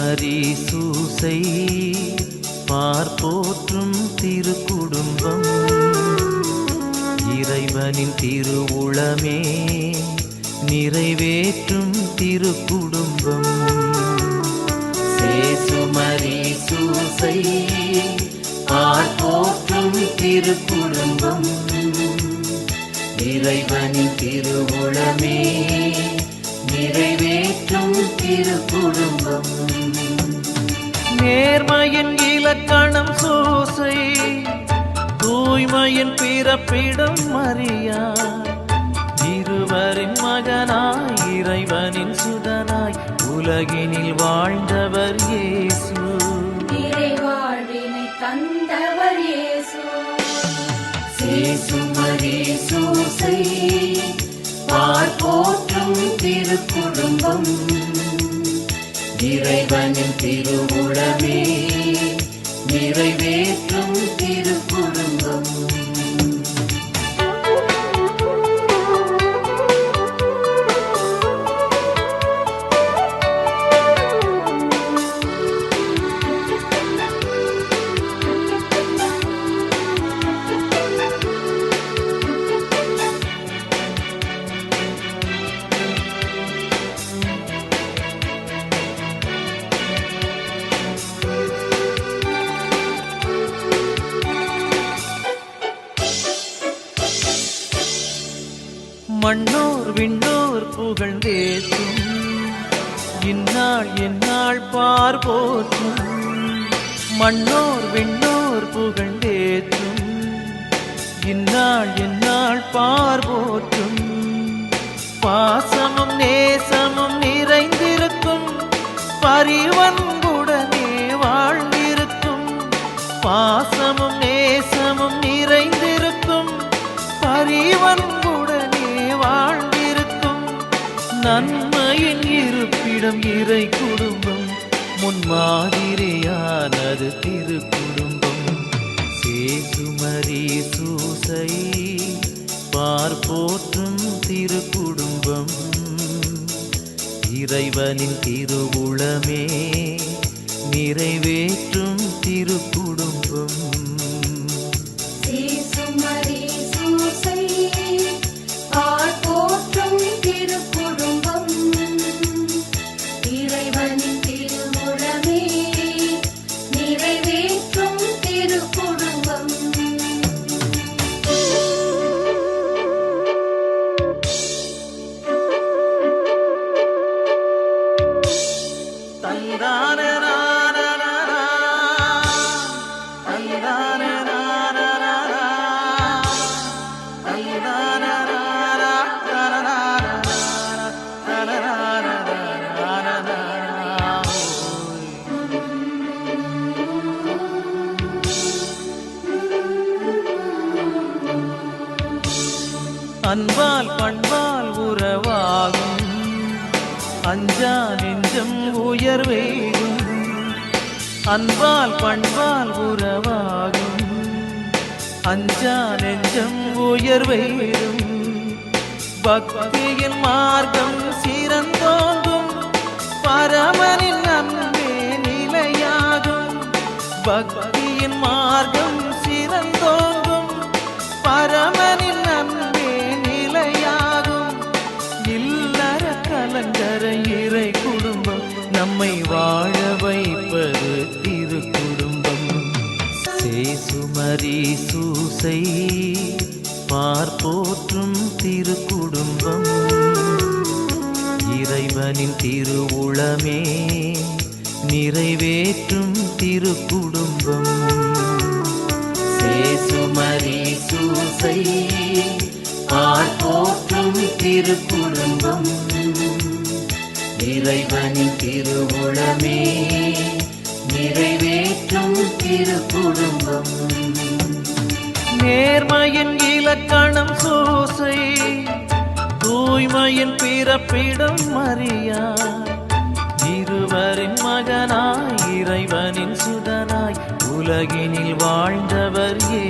மரிசூசை பார்ப்போற்றும் திருக்குடும்பம். இறைவனின் திருவுளமே நிறைவேற்றும் திருக்குடும்பம். சேசுமரிசூசை பார்ப்போற்றும் திருக்குடும்பம். இறைவனின் திருவுளமே நிறைவேற்றும் திருக்குடும்பம். நேர்மையின் இலக்கணம் சூசை தூய்மையின் பிறப்பிடம் மரியா இருவரின் மகனாய் இறைவனின் சுதனாய் உலகினில் வாழ்ந்தவர் இயேசு. தந்தவர் இயேசு. சேசுமரி சூசை. திருக்குடும்பம் இறைவனின் திருவுடமே நிறைவேற்றும் திருக்குடும்பம் மண்ணோர் விண்ணோர் புகழ்ந்தேற்றும் இந்நாள் எந்நாள் பார்போற்றும் மண்ணோர் விண்ணோர் புகழ்ந்தேற்றும் இந்நாள் எந்நாள் பார்போற்றும் பாசமும் நேசமும் நிறைந்திருக்கும். பரிவன்புடனே வாழ்ந்திருக்கும். பாசமும் நேசமும் நிறைந்திருக்கும். பரிவன் நன்மையின் இருப்பிடம் இறை குடும்பம். முன்மாதிரியானது திரு குடும்பம் சேசுமரி சூசை பார்ப்போற்றும் திரு குடும்பம் இறைவனின் திருவுளமே நிறைவேற்றும் திரு அன்பால் பண்பால் உறவாகும். அஞ்சா நெஞ்சம் உயர்வேகும். அன்பால் பண்பால் உறவாகும். அஞ்சா நெஞ்சம் உயர்வேகும். பக்தியின் மார்க்கம் சிறந்தோங்கும். பரமனின் அன்பே நிலையாகும். பக்தியின் மார்க்கம் சிறந்தோங்கும். பரம சூசை பார்ப்போற்றும் திரு குடும்பம் இறைவனின் திருவுளமே நிறைவேற்றும் திரு குடும்பம் சேசுமரி சூசை பார்ப்போற்றும் திரு குடும்பம் இறைவனின் திருவுளமே நிறைவேற்றும் திரு குடும்பம் நேர்மையின் இலக்கணம் சூசை தூய்மையின் பிறப்பிடம் மறியா இருவரின் மகனாய் இறைவனின் சுதனாய் உலகினில் வாழ்ந்தவர் ஏ